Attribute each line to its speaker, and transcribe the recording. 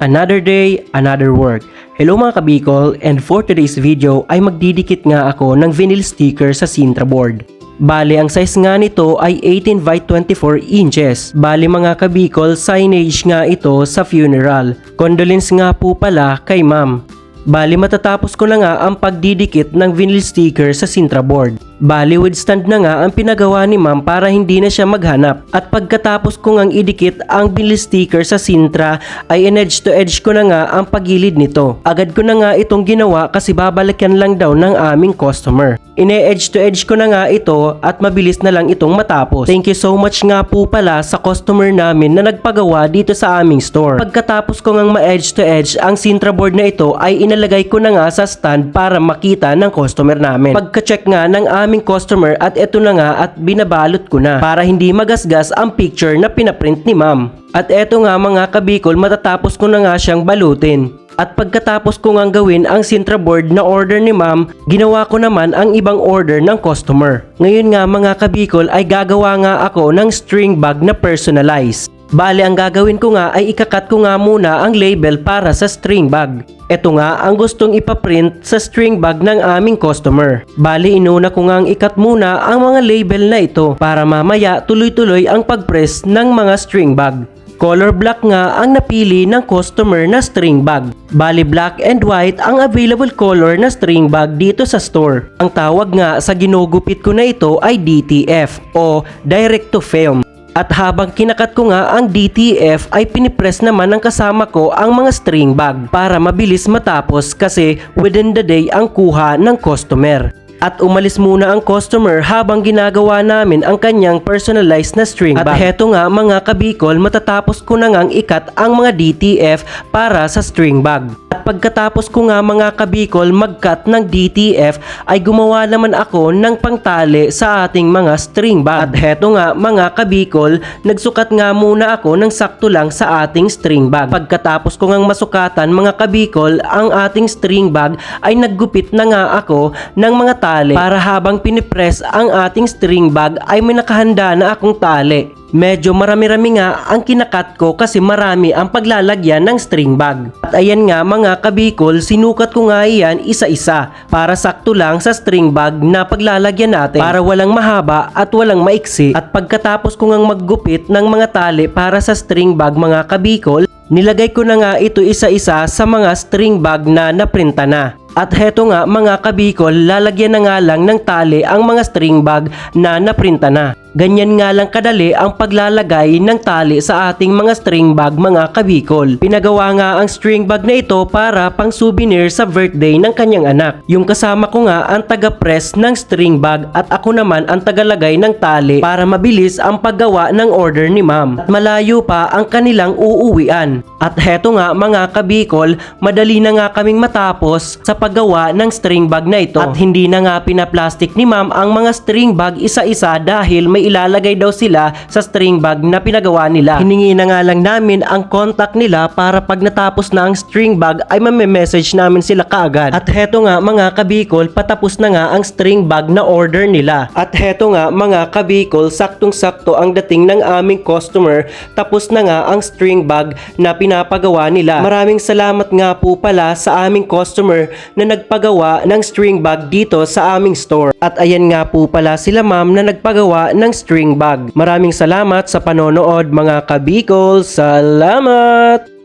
Speaker 1: Another day, another work. Hello mga kabikol, and for today's video ay magdidikit nga ako ng vinyl sticker sa Sintra board. Bali, ang size nga nito ay 18 by 24 inches. Bali mga kabikol, signage nga ito sa funeral. Condolence nga po pala kay ma'am. Bali matatapos ko na nga ang pagdidikit ng vinyl sticker sa Sintra board. Bali with stand na nga ang pinagawa ni ma'am para hindi na siya maghanap. At pagkatapos ko ngang idikit ang vinyl sticker sa Sintra ay in-edge to edge ko na nga ang pagilid nito. Agad ko na nga itong ginawa kasi babalikan lang daw ng aming customer. Ine-edge to edge ko na nga ito at mabilis na lang itong matapos. Thank you so much nga po pala sa customer namin na nagpagawa dito sa aming store. Pagkatapos ko ngang ma-edge to edge ang Sintra board na ito ay inalagay ko na nga sa stand para makita ng customer namin. Pagka-check nga ng aming customer at eto na nga at binabalot ko na para hindi magasgas ang picture na pinaprint ni ma'am. At eto nga mga kabikol matatapos ko na nga siyang balutin. At pagkatapos ko ngang gawin ang Sintra board na order ni ma'am, ginawa ko naman ang ibang order ng customer. Ngayon nga mga kabikol ay gagawa nga ako ng string bag na personalized. Bale, ang gagawin ko nga ay ikakat ko nga muna ang label para sa string bag. Ito nga ang gustong ipaprint sa string bag ng aming customer. Bale, inuna ko nga ang ikat muna ang mga label na ito para mamaya tuloy-tuloy ang pagpress ng mga string bag. Color black nga ang napili ng customer na string bag. Bali black and white ang available color na string bag dito sa store. Ang tawag nga sa ginugupit ko na ito ay DTF o Direct to Film. At habang kinakat ko nga ang DTF ay pinipress naman ng kasama ko ang mga string bag para mabilis matapos kasi within the day ang kuha ng customer. At umalis muna ang customer habang ginagawa namin ang kanyang personalized na string bag. At heto nga mga kabikol matatapos ko na ngang ikat ang mga DTF para sa string bag. At pagkatapos ko nga mga kabikol mag-cut ng DTF ay gumawa naman ako ng pangtali sa ating mga string bag. At heto nga mga kabikol, nagsukat nga muna ako ng sakto lang sa ating string bag. Pagkatapos ko ngang masukatan mga kabikol ang ating string bag ay naggupit na nga ako ng mga tali para habang pinipress ang ating string bag ay may nakahanda na akong tali. Medyo marami-rami nga ang kinakat ko kasi marami ang paglalagyan ng string bag. At ayan nga mga kabikol, sinukat ko nga iyan isa-isa para sakto lang sa string bag na paglalagyan natin para walang mahaba at walang maiksi. At pagkatapos ko ngang maggupit ng mga tali para sa string bag mga kabikol, nilagay ko na nga ito isa-isa sa mga string bag na naprinta na. At heto nga mga kabikol, lalagyan na nga lang ng tali ang mga string bag na naprinta na. Ganyan nga lang kadali ang paglalagay ng tali sa ating mga string bag mga kabikol. Pinagawa nga ang string bag na ito para pang souvenir sa birthday ng kanyang anak. Yung kasama ko nga ang taga-press ng string bag at ako naman ang tagalagay ng tali para mabilis ang paggawa ng order ni ma'am. At malayo pa ang kanilang uuwian. At heto nga mga kabikol, madali na nga kaming matapos sa paggawa ng string bag na ito. At hindi na nga pinaplastic ni ma'am ang mga string bag isa-isa dahil may ilalagay daw sila sa string bag na pinagawa nila. Hiningi na nga lang namin ang contact nila para pag natapos na ang string bag ay message namin sila kaagad. At heto nga mga kabikol, patapos na nga ang string bag na order nila. At heto nga mga kabikol, saktong-sakto ang dating ng aming customer tapos na nga ang string bag na pinapagawa nila. Maraming salamat nga po pala sa aming customer na nagpagawa ng string bag dito sa aming store. At ayan nga po pala sila ma'am na nagpagawa ng string bag. Maraming salamat sa panonood mga kabikol. Salamat!